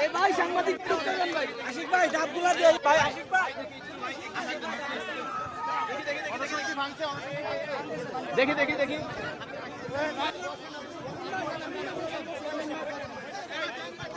এ ভাই সাংবাদিক ভাই আশিক ভাই ডাবগুলা দিয়ে দেখি দেখি দেখি।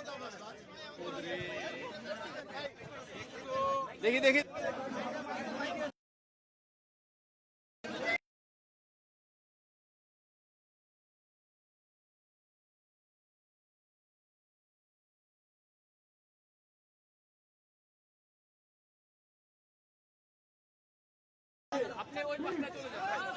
রে ভাই দেখি দেখি অর্ডারটা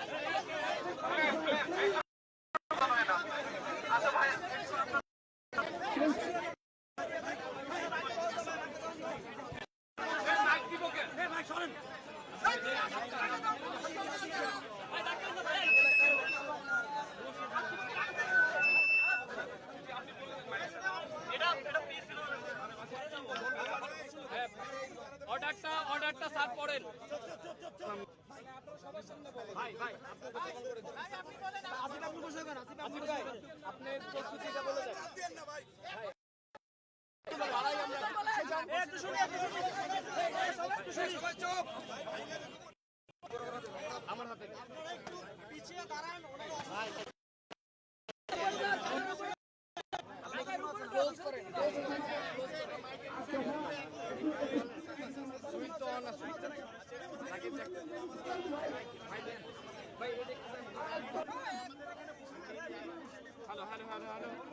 আমার হাতে একটু পিছিয়ে দাঁড়ান হ্যালো হ্যালো হ্যালো হ্যালো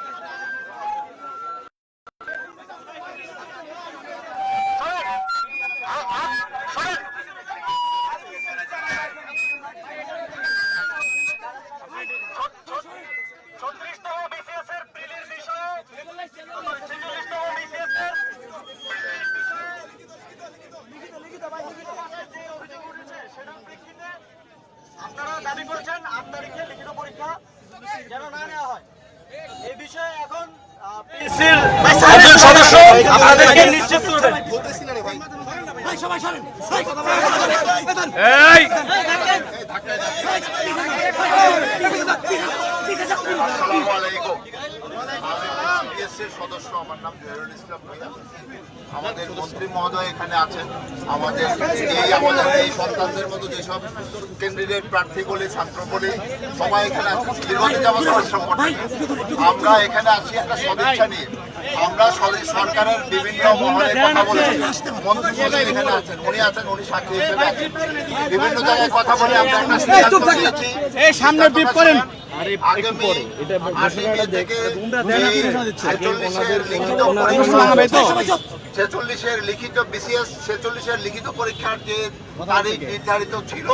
একজন সদস্য আপনাদেরকে নিশ্চিত করবেন এই বিএসসির সদস্য আমার নাম জহিরুল ইসলাম আমাদের মন্ত্রী মহোদয় এখানে আছেন। আমাদের এই আমাদের এই সন্তানদের মতো যেসব ক্যান্ডিডেট প্রার্থী বলি ছাত্র বলি সবাই এখানে আছেন। দীর্ঘদিন যাবত আমরা এখানে আছি একটা সদিচ্ছা নিয়ে। আমরা সরকারের বিভিন্ন মহলে কথা বলেছি। মন্ত্রী মহোদয় এখানে আছেন। উনি আছেন উনি সাক্ষী হিসেবে বিভিন্ন জায়গায় কথা বলে আমরা একটা সামনে বিপ করেন। ছেচল্লিশের লিখিত হবে তো? লিখিত বিসিএস ছেচল্লিশের লিখিত পরীক্ষার যে তারিখ নির্ধারিত ছিল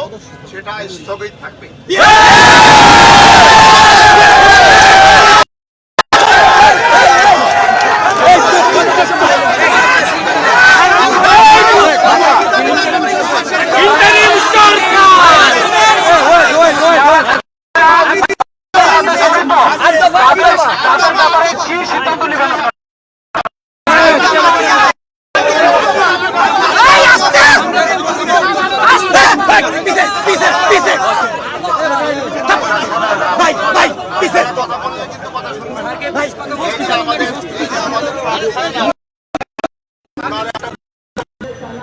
সেটা স্থগিত থাকবে তাদের ব্যাপারে কি সিদ্ধান্ত নেবেন আপনারা? কথা বললে কিন্তু কথা শুনবেন না। এই যে আমাদের এই যে আমাদের প্রার্থী-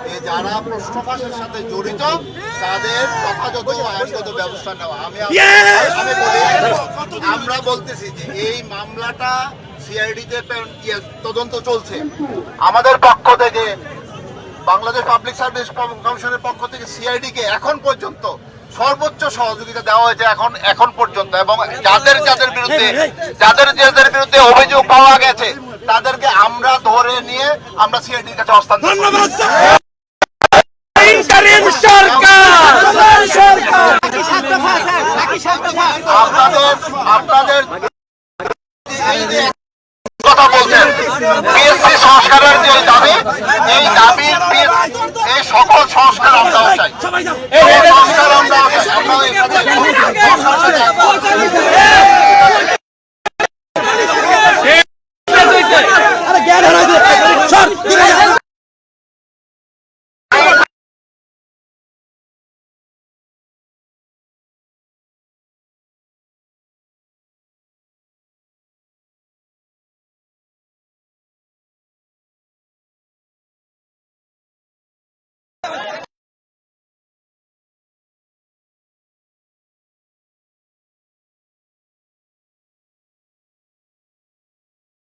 এই যারা প্রশ্ন রাষ্ট্রভাষের সাথে জড়িত তাদের যথাযথ আইনগত ব্যবস্থা নেওয়া আমি আমি আমরা বলতেছি যে এই মামলাটা সিআইডিতে তদন্ত চলছে। আমাদের পক্ষ থেকে বাংলাদেশ পাবলিক সার্ভিস কমিশনের পক্ষ থেকে সিআইডি কে এখন পর্যন্ত সর্বোচ্চ সহযোগিতা দেওয়া হয়েছে এখন এখন পর্যন্ত। এবং যাদের যাদের বিরুদ্ধে যাদের যাদের বিরুদ্ধে অভিযোগ পাওয়া গেছে তাদেরকে আমরা ধরে নিয়ে আমরা সিআইডির কাছে হস্তান্তর আপনাদের কথা বলছেন। পিএসসি সংস্কারের যে দাবি, এই দাবি এই সকল সংস্কার আমরাও চাই। সংস্কার আমরাও চাই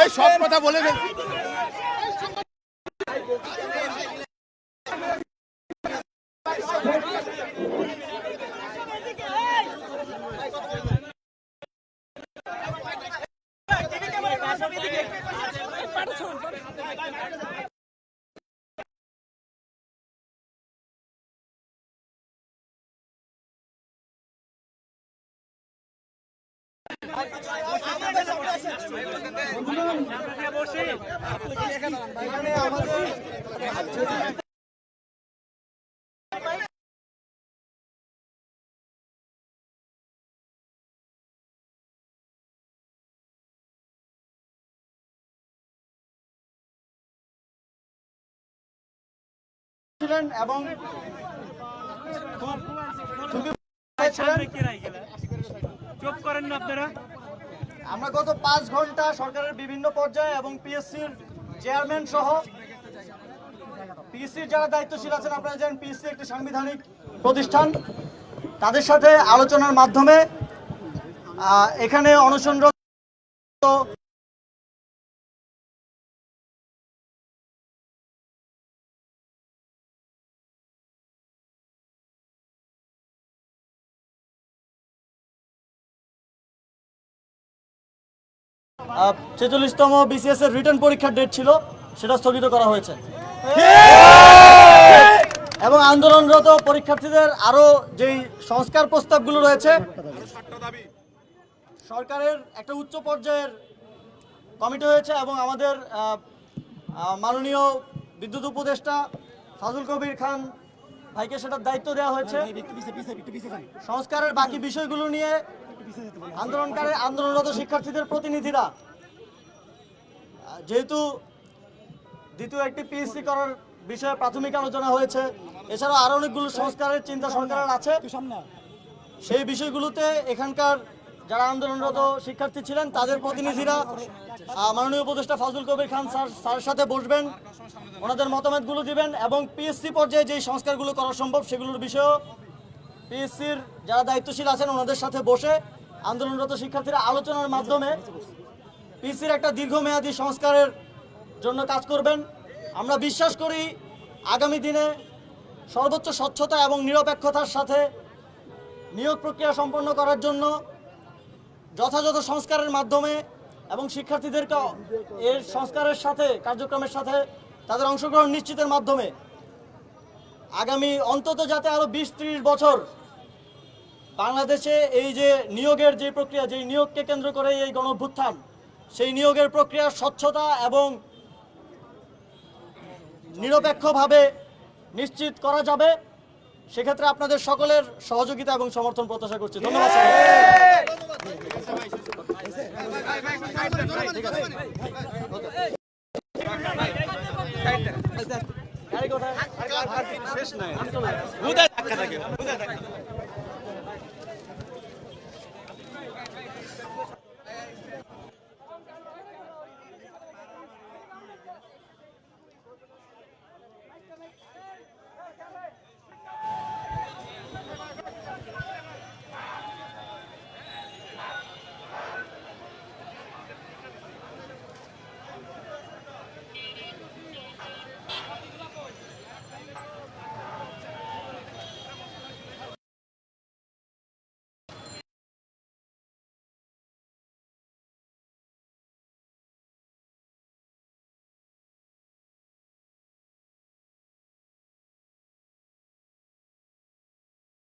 এই সব কথা বলে ফেলছি। ছিলেন এবং চুপ করেন না আপনারা আমরা গত পাঁচ ঘণ্টা সরকারের বিভিন্ন পর্যায়ে এবং পিএসসির চেয়ারম্যান সহ পিএসসির যারা দায়িত্বশীল আছেন, আপনারা জানেন পিএসসি একটি সাংবিধানিক প্রতিষ্ঠান। তাদের সাথে আলোচনার মাধ্যমে এখানে অনশনরত ছেচল্লিশতম বিসিএস এর রিটার্ন পরীক্ষার ডেট ছিল সেটা স্থগিত করা হয়েছে এবং আন্দোলনরত পরীক্ষার্থীদের আরও যেই সংস্কার প্রস্তাবগুলো রয়েছে সরকারের একটা উচ্চ পর্যায়ের কমিটি হয়েছে এবং আমাদের মাননীয় বিদ্যুৎ উপদেষ্টা ফাজুল কবির খান ভাইকে সেটার দায়িত্ব দেওয়া হয়েছে সংস্কারের বাকি বিষয়গুলো নিয়ে আন্দোলনকারী, আন্দোলনরত শিক্ষার্থীদের প্রতিনিধিরা, যেহেতু দ্বিতীয় একটি পিএসসি করার বিষয়ে প্রাথমিক আলোচনা হয়েছে, এছাড়াও আরও অনেকগুলো সংস্কারের চিন্তা সরকারের আছে। সেই বিষয়গুলোতে এখানকার যারা আন্দোলনরত শিক্ষার্থী ছিলেন, তাদের প্রতিনিধিরা মাননীয় উপদেষ্টা ফাজুল কবির খান স্যার, স্যারের সাথে বসবেন, ওনাদের মতামতগুলো দিবেন এবং পিএসসি পর্যায়ে যেই সংস্কারগুলো করা সম্ভব সেগুলোর বিষয়েও পিএসসির যারা দায়িত্বশীল আছেন ওনাদের সাথে বসে আন্দোলনরত শিক্ষার্থীরা আলোচনার মাধ্যমে পিএসসির একটা দীর্ঘমেয়াদী সংস্কারের জন্য কাজ করবেন। আমরা বিশ্বাস করি আগামী দিনে সর্বোচ্চ স্বচ্ছতা এবং নিরপেক্ষতার সাথে নিয়োগ প্রক্রিয়া সম্পন্ন করার জন্য যথাযথ সংস্কারের মাধ্যমে এবং শিক্ষার্থীদেরকে এর সংস্কারের সাথে, কার্যক্রমের সাথে তাদের অংশগ্রহণ নিশ্চিতের মাধ্যমে আগামী অন্তত যাতে আরও বিশ ত্রিশ বছর বাংলাদেশে এই যে নিয়োগের যে প্রক্রিয়া যে নিয়োগকে কেন্দ্র করে এই গণভ্যুত্থান সেই নিয়োগের প্রক্রিয়ার স্বচ্ছতা এবং নিরপেক্ষভাবে নিশ্চিত করা যাবে সেক্ষেত্রে আপনাদের সকলের সহযোগিতা এবং সমর্থন প্রত্যাশা করছি ধন্যবাদ? শেষ নাই